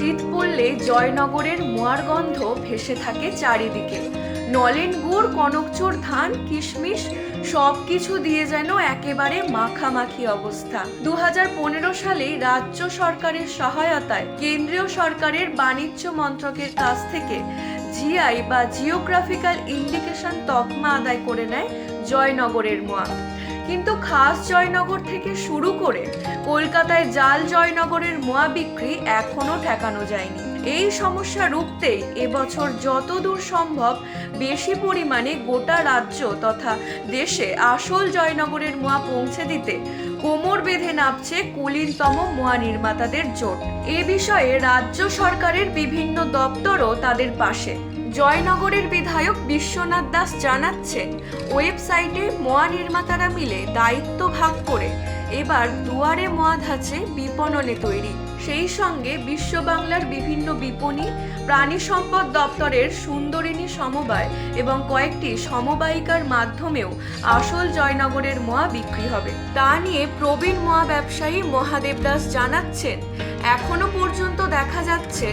শীত পড়লে জয়নগরের মোয়ার গন্ধ ভেসে থাকে চারিদিকে। নলেন গুড়, কনকচোর ধান, কিশমিশ সব কিছু দিয়ে যেন একেবারে মাখামাখি অবস্থা। দু হাজার পনেরো সালে রাজ্য সরকারের সহায়তায় কেন্দ্রীয় সরকারের বাণিজ্য মন্ত্রকের কাছ থেকে জিআই বা জিওগ্রাফিক্যাল ইন্ডিকেশন তকমা আদায় করে নেয় জয়নগরের মোয়া। কিন্তু খাস জয়নগর থেকে শুরু করে কলকাতায় জাল জয়নগরের মোয়া বিক্রি এখনও ঠেকানো যায়নি। এই সমস্যা রুখতে এবছর যতদূর সম্ভব বেশি পরিমাণে গোটা রাজ্য তথা দেশে আসল জয়নগরের মোয়া পৌঁছে দিতে কোমর বেঁধে নামছে কুলীনতম মোয়া নির্মাতাদের জোট। এ বিষয়ে রাজ্য সরকারের বিভিন্ন দপ্তরও তাদের পাশে। জয়নগরের বিধায়ক বিশ্বনাথ দাস জানাচ্ছেন ওয়েবসাইটে মোয়া নির্মাতারা মিলে দায়িত্ব ভাগ করে এবার দুয়ারে মোয়া ধাঁচে বিপণনে তৈরি। সেই সঙ্গে বিশ্ব বাংলার বিভিন্ন বিপণী, প্রাণী সম্পদ দপ্তরের সুন্দরিনী সমবায় এবং কয়েকটি সমবায়িকার মাধ্যমেও আসল জয়নগরের মোয়া বিক্রি হবে। তা নিয়ে প্রবীণ মোয়া ব্যবসায়ী মহাদেব দাস জানাচ্ছেন, এখনও পর্যন্ত দেখা যাচ্ছে,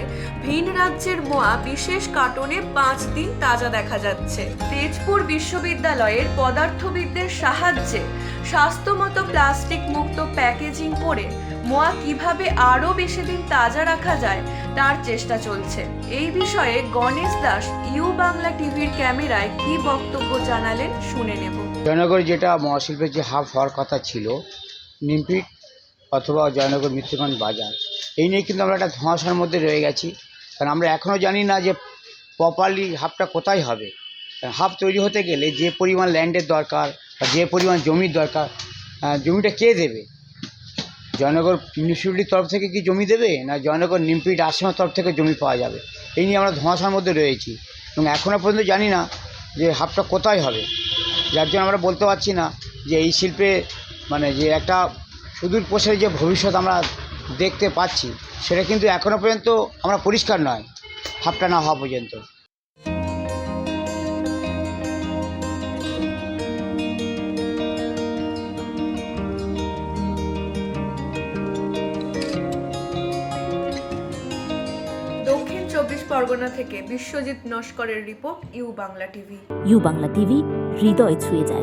ভিন রাজ্যের মোয়া বিশেষ কার্টনে পাঁচ দিন তাজা দেখা যাচ্ছে। তেজপুর বিশ্ববিদ্যালয়ের পদার্থবিদদের সাহায্যে স্বাস্থ্যমত প্লাস্টিক মুক্ত প্যাকেজিং করে মোয়া কীভাবে আরও বেশি দিন তাজা রাখা যায়, তার চেষ্টা চলছে। এই বিষয়ে গণেশ দাস, ইউ বাংলা টিভির ক্যামেরায় কি বক্তব্য জানালেন শুনে নেব। জয়নগর যেটা মহাশিল্পের যে হাফ হওয়ার কথা ছিল, নিমপিট অথবা জয়নগর মিত্রগঞ্জ বাজার এই নিয়ে কিন্তু আমরা একটা ধোঁয়াশার মধ্যে রয়ে গেছি। কারণ আমরা এখনও জানি না যে প্রপারলি হাফটা কোথায় হবে। হাফ তৈরি হতে গেলে যে পরিমাণ ল্যান্ডের দরকার বা যে পরিমাণ জমির দরকার জমিটা কে দেবে? জয়নগর মিউনিসিপ্যালিটির তরফ থেকে কি জমি দেবে? না জয়নগর নিমপিট আশ্রমের তরফ থেকে জমি পাওয়া যাবে? এই নিয়ে আমরা ধোঁয়াশার মধ্যে রয়েছি। এবং এখনও পর্যন্ত জানি না যে হাফটা কোথায় হবে। যার জন্য আমরা বলতে পারছি না যে এই শিল্পে মানে যে একটা সুদূর প্রসারী যে ভবিষ্যৎ আমরা দেখতে পাচ্ছি সেটা কিন্তু এখনও পর্যন্ত আমরা পরিষ্কার নয় হাবটা না হওয়া পর্যন্ত। দক্ষিণ চব্বিশ পরগনা থেকে Biswajit নস্করের report U Bangla TV. U Bangla TV হৃদয় ছুঁয়ে যায়।